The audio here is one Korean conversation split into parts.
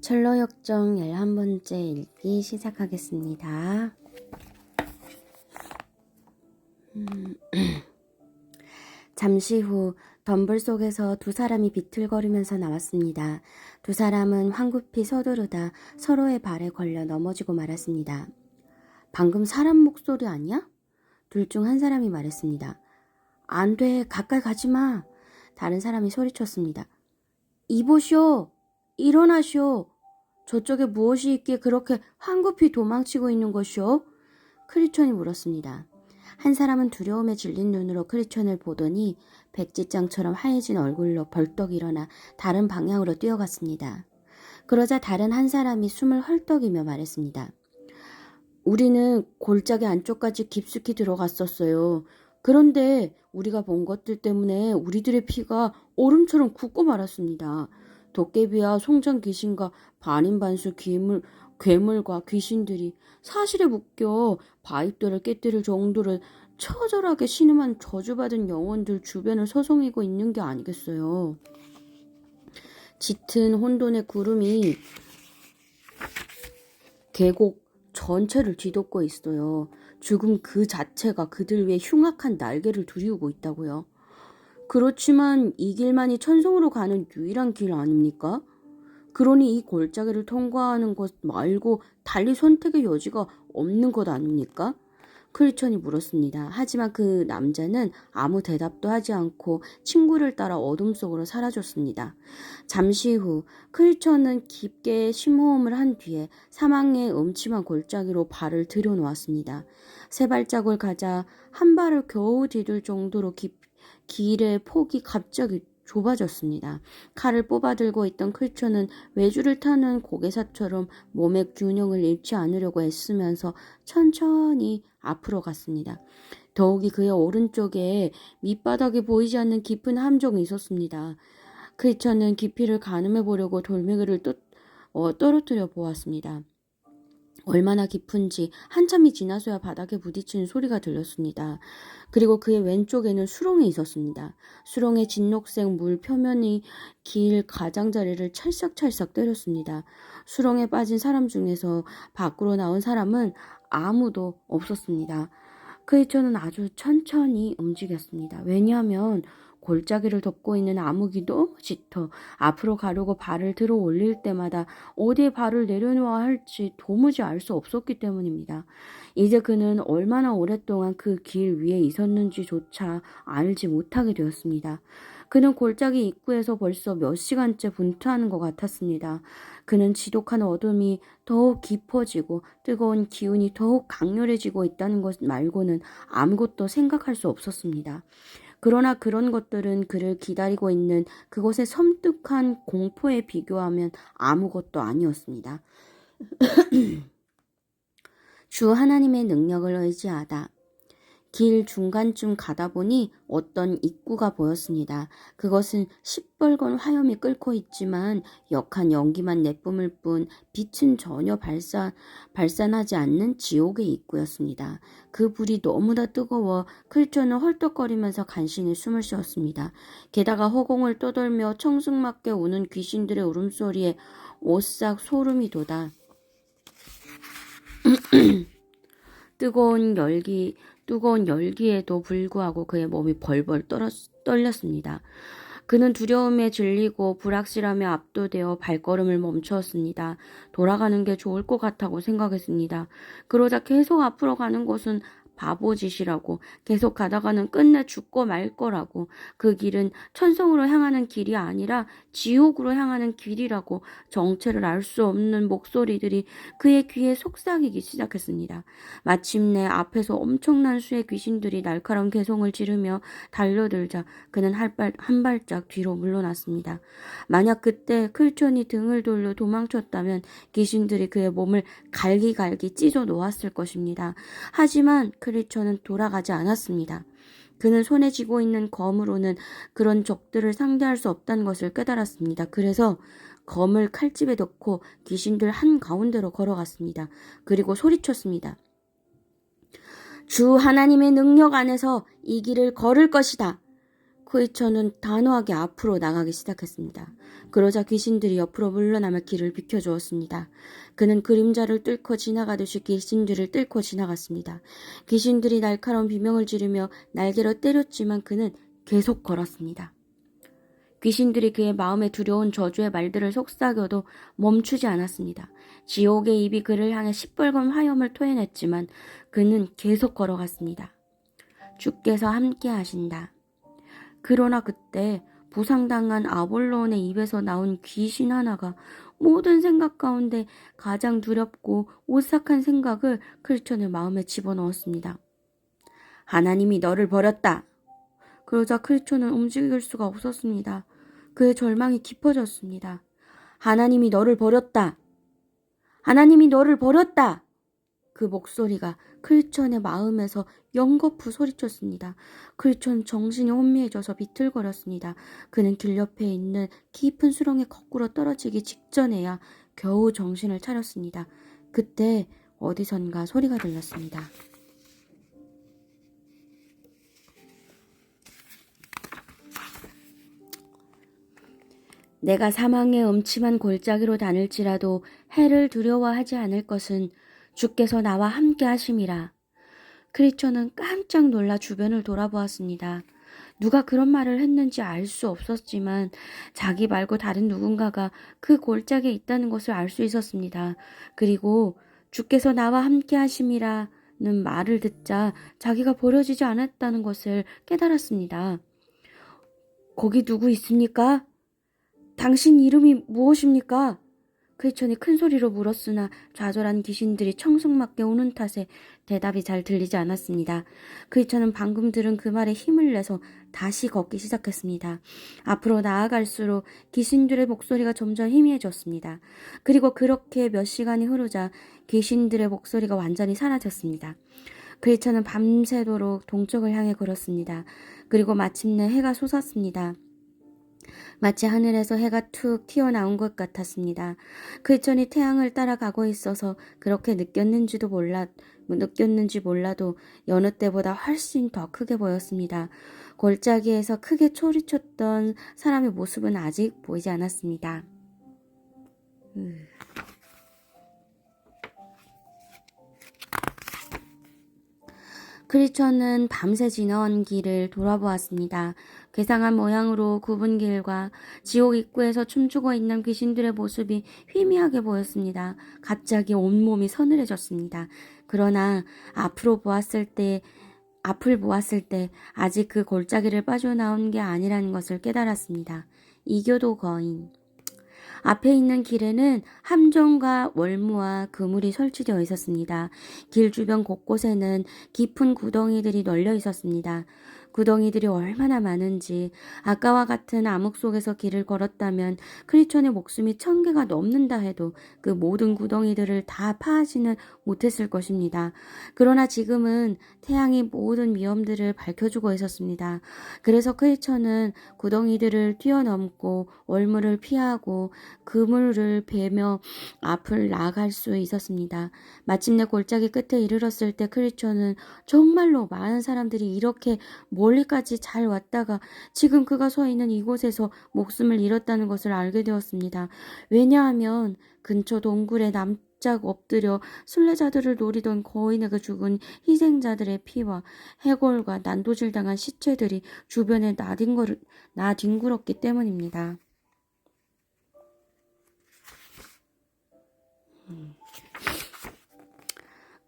철로 역정 11번째 읽기 시작하겠습니다. 음, 잠시 후 덤불 속에서 두 사람이 비틀거리면서 나왔습니다. 두 사람은 황급히 서두르다 서로의 발에 걸려 넘어지고 말았습니다. 방금 사람 목소리 아니야? 둘 중 한 사람이 말했습니다. 안 돼, 가까이 가지 마. 다른 사람이 소리쳤습니다. 이보쇼! 일어나쇼! 저쪽에 무엇이 있기에 그렇게 황급히 도망치고 있는 것이오? 크리천이 물었습니다. 한 사람은 두려움에 질린 눈으로 크리천을 보더니 백지장처럼 하얘진 얼굴로 벌떡 일어나 다른 방향으로 뛰어갔습니다. 그러자 다른 한 사람이 숨을 헐떡이며 말했습니다. 우리는 골짜기 안쪽까지 깊숙이 들어갔었어요. 그런데 우리가 본 것들 때문에 우리들의 피가 얼음처럼 굳고 말았습니다. 도깨비와 송장 귀신과 반인반수 괴물, 괴물과 귀신들이 사실에 묶여 바위돌을 깨뜨릴 정도로 처절하게 신음한 저주받은 영혼들 주변을 서성이고 있는 게 아니겠어요. 짙은 혼돈의 구름이 계곡 전체를 뒤덮고 있어요. 죽음 그 자체가 그들 위에 흉악한 날개를 두리우고 있다고요. 그렇지만 이 길만이 천성으로 가는 유일한 길 아닙니까? 그러니 이 골짜기를 통과하는 것 말고 달리 선택의 여지가 없는 것 아닙니까? 크리천이 물었습니다. 하지만 그 남자는 아무 대답도 하지 않고 친구를 따라 어둠 속으로 사라졌습니다. 잠시 후 크리천은 깊게 심호흡을 한 뒤에 사망의 음침한 골짜기로 발을 들여놓았습니다. 세 발짝을 가자 한 발을 겨우 디딜 정도로 깊, 길의 폭이 갑자기 좁아졌습니다. 칼을 뽑아들고 있던 클초는 외주를 타는 고개사처럼 몸의 균형을 잃지 않으려고 애쓰면서 천천히 앞으로 갔습니다. 더욱이 그의 오른쪽에 밑바닥에 보이지 않는 깊은 함정이 있었습니다. 클초는 깊이를 가늠해 보려고 돌멩이를 또, 어, 떨어뜨려 보았습니다. 얼마나 깊은지 한참이 지나서야 바닥에 부딪히는 소리가 들렸습니다. 그리고 그의 왼쪽에는 수렁이 있었습니다. 수렁의 진녹색 물 표면이 길 가장자리를 찰싹찰싹 때렸습니다. 수렁에 빠진 사람 중에서 밖으로 나온 사람은 아무도 없었습니다. 크리처는 아주 천천히 움직였습니다. 왜냐하면 골짜기를 덮고 있는 암흑이 너무 짙어 앞으로 가려고 발을 들어 올릴 때마다 어디에 발을 내려놓아야 할지 도무지 알 수 없었기 때문입니다. 이제 그는 얼마나 오랫동안 그 길 위에 있었는지조차 알지 못하게 되었습니다. 그는 골짜기 입구에서 벌써 몇 시간째 분투하는 것 같았습니다. 그는 지독한 어둠이 더욱 깊어지고 뜨거운 기운이 더욱 강렬해지고 있다는 것 말고는 아무것도 생각할 수 없었습니다. 그러나 그런 것들은 그를 기다리고 있는 그곳의 섬뜩한 공포에 비교하면 아무것도 아니었습니다. 주 하나님의 능력을 의지하다. 길 중간쯤 가다 보니 어떤 입구가 보였습니다. 그것은 시뻘건 화염이 끓고 있지만 역한 연기만 내뿜을 뿐 빛은 전혀 발산, 발산하지 않는 지옥의 입구였습니다. 그 불이 너무나 뜨거워 클초는 헐떡거리면서 간신히 숨을 쉬었습니다. 게다가 허공을 떠돌며 청승맞게 우는 귀신들의 울음소리에 오싹 소름이 돋아 뜨거운 열기, 뜨거운 열기에도 불구하고 그의 몸이 벌벌 떨렸습니다. 그는 두려움에 질리고 불확실함에 압도되어 발걸음을 멈추었습니다. 돌아가는 게 좋을 것 같다고 생각했습니다. 그러자 계속 앞으로 가는 것은 바보짓이라고 계속 가다가는 끝내 죽고 말 거라고 그 길은 천성으로 향하는 길이 아니라 지옥으로 향하는 길이라고 정체를 알 수 없는 목소리들이 그의 귀에 속삭이기 시작했습니다. 마침내 앞에서 엄청난 수의 귀신들이 날카로운 개성을 지르며 달려들자 그는 한, 발, 한 발짝 뒤로 물러났습니다. 만약 그때 클촌이 등을 돌려 도망쳤다면 귀신들이 그의 몸을 갈기갈기 찢어 놓았을 것입니다. 하지만 크리처는 돌아가지 않았습니다. 그는 손에 쥐고 있는 검으로는 그런 적들을 상대할 수 없다는 것을 깨달았습니다. 그래서 검을 칼집에 넣고 귀신들 한 가운데로 걸어갔습니다. 그리고 소리쳤습니다. 주 하나님의 능력 안에서 이 길을 걸을 것이다. 크리처는 단호하게 앞으로 나가기 시작했습니다. 그러자 귀신들이 옆으로 물러나며 길을 비켜주었습니다. 그는 그림자를 뚫고 지나가듯이 귀신들을 뚫고 지나갔습니다. 귀신들이 날카로운 비명을 지르며 날개로 때렸지만 그는 계속 걸었습니다. 귀신들이 그의 마음에 두려운 저주의 말들을 속삭여도 멈추지 않았습니다. 지옥의 입이 그를 향해 시뻘건 화염을 토해냈지만 그는 계속 걸어갔습니다. 주께서 함께 하신다. 그러나 그때 부상당한 아볼론의 입에서 나온 귀신 하나가 모든 생각 가운데 가장 두렵고 오싹한 생각을 크리스천의 마음에 집어넣었습니다. 하나님이 너를 버렸다. 그러자 크리스천은 움직일 수가 없었습니다. 그의 절망이 깊어졌습니다. 하나님이 너를 버렸다. 하나님이 너를 버렸다. 그 목소리가 크리스천의 마음에서 연거푸 소리쳤습니다. 크리스천 정신이 혼미해져서 비틀거렸습니다. 그는 길 옆에 있는 깊은 수렁에 거꾸로 떨어지기 직전에야 겨우 정신을 차렸습니다. 그때 어디선가 소리가 들렸습니다. 내가 사망의 음침한 골짜기로 다닐지라도 해를 두려워하지 않을 것은 주께서 나와 함께 하심이라. 크리처는 깜짝 놀라 주변을 돌아보았습니다. 누가 그런 말을 했는지 알 수 없었지만 자기 말고 다른 누군가가 그 골짜기에 있다는 것을 알 수 있었습니다. 그리고 주께서 나와 함께 하심이라는 말을 듣자 자기가 버려지지 않았다는 것을 깨달았습니다. 거기 누구 있습니까? 당신 이름이 무엇입니까? 크리천이 큰 소리로 물었으나 좌절한 귀신들이 청승맞게 오는 탓에 대답이 잘 들리지 않았습니다. 크리천은 방금 들은 그 말에 힘을 내서 다시 걷기 시작했습니다. 앞으로 나아갈수록 귀신들의 목소리가 점점 희미해졌습니다. 그리고 그렇게 몇 시간이 흐르자 귀신들의 목소리가 완전히 사라졌습니다. 크리천은 밤새도록 동쪽을 향해 걸었습니다. 그리고 마침내 해가 솟았습니다. 마치 하늘에서 해가 툭 튀어나온 것 같았습니다. 크리천이 태양을 따라가고 있어서 그렇게 느꼈는지도 몰라, 느꼈는지 몰라도 여느 때보다 훨씬 더 크게 보였습니다. 골짜기에서 크게 소리쳤던 사람의 모습은 아직 보이지 않았습니다. 음. 크리처는 밤새 지나온 길을 돌아보았습니다. 괴상한 모양으로 굽은 길과 지옥 입구에서 춤추고 있는 귀신들의 모습이 희미하게 보였습니다. 갑자기 온몸이 서늘해졌습니다. 그러나 앞으로 보았을 때 앞을 보았을 때 아직 그 골짜기를 빠져나온 게 아니라는 것을 깨달았습니다. 이교도 거인 앞에 있는 길에는 함정과 월무와 그물이 설치되어 있었습니다. 길 주변 곳곳에는 깊은 구덩이들이 널려 있었습니다. 구덩이들이 얼마나 많은지 아까와 같은 암흑 속에서 길을 걸었다면 크리천의 목숨이 천 개가 넘는다 해도 그 모든 구덩이들을 다 파하지는 못했을 것입니다. 그러나 지금은 태양이 모든 위험들을 밝혀주고 있었습니다. 그래서 크리천은 구덩이들을 뛰어넘고 월물을 피하고 그물을 베며 앞을 나아갈 수 있었습니다. 마침내 골짜기 끝에 이르렀을 때 크리천은 정말로 많은 사람들이 이렇게 멀리까지 잘 왔다가 지금 그가 서 있는 이곳에서 목숨을 잃었다는 것을 알게 되었습니다. 왜냐하면 근처 동굴에 납작 엎드려 순례자들을 노리던 거인에게 죽은 희생자들의 피와 해골과 난도질당한 시체들이 주변에 나뒹굴, 나뒹굴었기 때문입니다.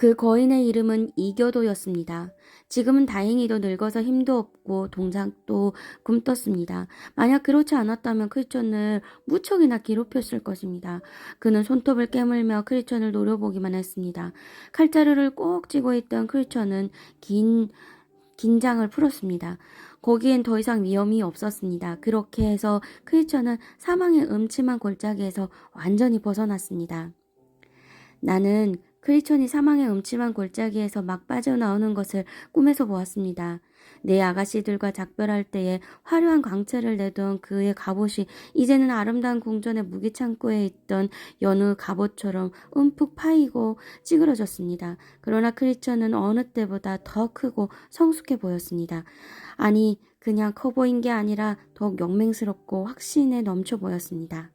그 거인의 이름은 이교도였습니다. 지금은 다행히도 늙어서 힘도 없고 동작도 굼떴습니다. 만약 그렇지 않았다면 크리천을 무척이나 괴롭혔을 것입니다. 그는 손톱을 깨물며 크리천을 노려보기만 했습니다. 칼자루를 꼭 쥐고 있던 크리천은 긴 긴장을 풀었습니다. 거기엔 더 이상 위험이 없었습니다. 그렇게 해서 크리처는 사망의 음침한 골짜기에서 완전히 벗어났습니다. 나는 크리천이 사망의 음침한 골짜기에서 막 빠져나오는 것을 꿈에서 보았습니다. 내 아가씨들과 작별할 때에 화려한 광채를 내던 그의 갑옷이 이제는 아름다운 궁전의 무기창고에 있던 여느 갑옷처럼 움푹 파이고 찌그러졌습니다. 그러나 크리처는 어느 때보다 더 크고 성숙해 보였습니다. 아니, 그냥 커 보인 게 아니라 더욱 용맹스럽고 확신에 넘쳐 보였습니다.